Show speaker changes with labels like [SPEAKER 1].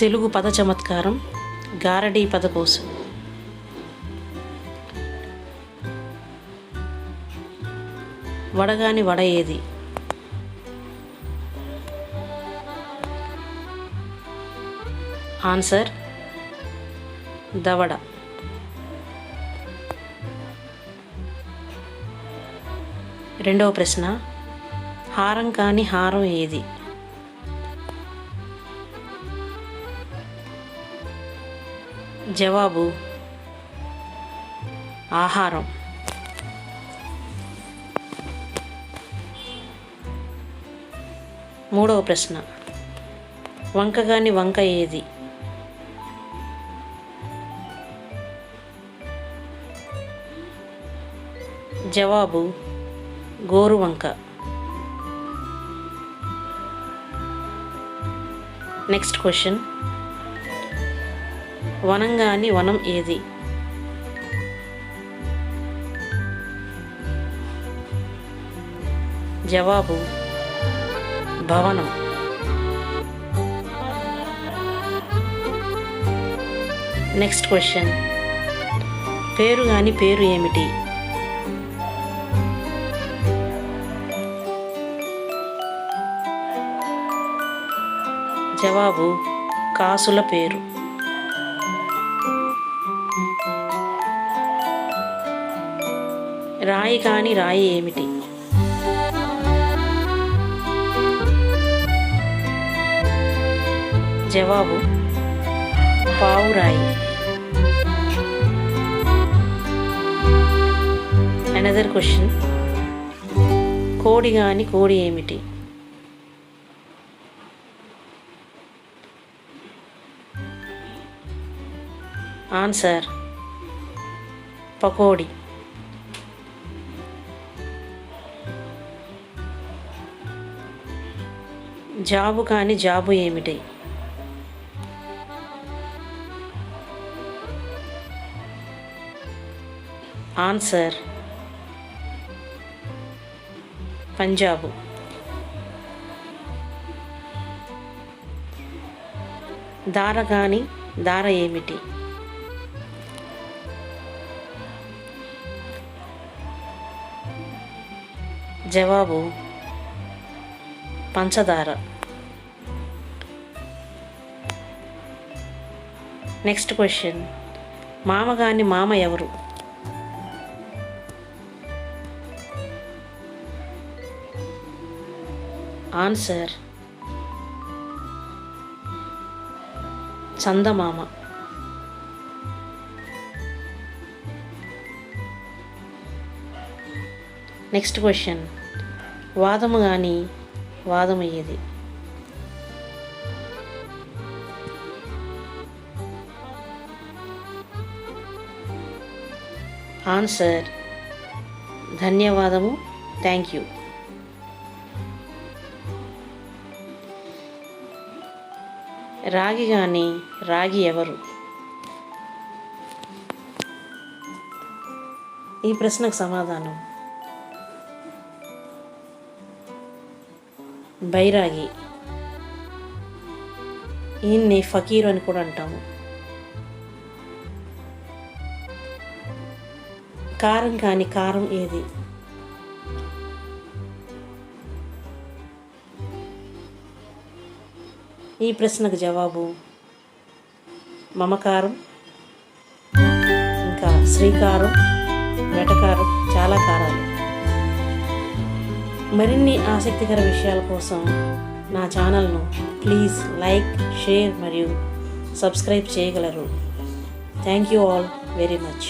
[SPEAKER 1] తెలుగు పద చమత్కారం గారడీ పదకోశం వడగాని వడ ఏది? ఆన్సర్ దవడ రెండవ ప్రశ్న హారం కాని హారం ఏది? జవాబు. ఆహారం. మూడవ ప్రశ్న. వంకగాని వంక ఏది? జవాబు గోరు వంక. Next question. వనంగాని వనం ఏది? జవాబు భవనం. Next question. పేరు గాని పేరు ఏమిటి? జవాబు కాసుల పేరు. రాయి కాని రాయి ఏమిటి? జవాబు పావురాయి అనదర్ క్వశ్చన్ కోడి కాని కోడి ఏమిటి? ఆన్సర్ పకోడీ. జాబు కాని జాబు ఏమిటి? ఆన్సర్ పంజాబు. దార కాని దార ఏమిటి? జవాబు పంచదార. నెక్స్ట్ క్వశ్చన్ మామగాని మామ ఎవరు? ఆన్సర్ చందమామ. నెక్స్ట్ క్వశ్చన్ వాదము కానీ వాదమయ్యేది. ఆన్సర్ ధన్యవాదము. థ్యాంక్ యూ రాగి కానీ రాగి ఎవరు? ఈ ప్రశ్నకు సమాధానం. బైరాగి. ఈయన్ని ఫకీర్ అని కూడా అంటాము. కారం కాని కారం ఏది? ఈ ప్రశ్నకు జవాబు మమకారం ఇంకా శ్రీకారం వెటకారం చాలా కారాలు. మరిన్ని ఆసక్తికర విషయాల కోసం నా ఛానల్ను ప్లీజ్ లైక్ షేర్ మరియు సబ్స్క్రైబ్ చేయగలరు. Thank you all very much.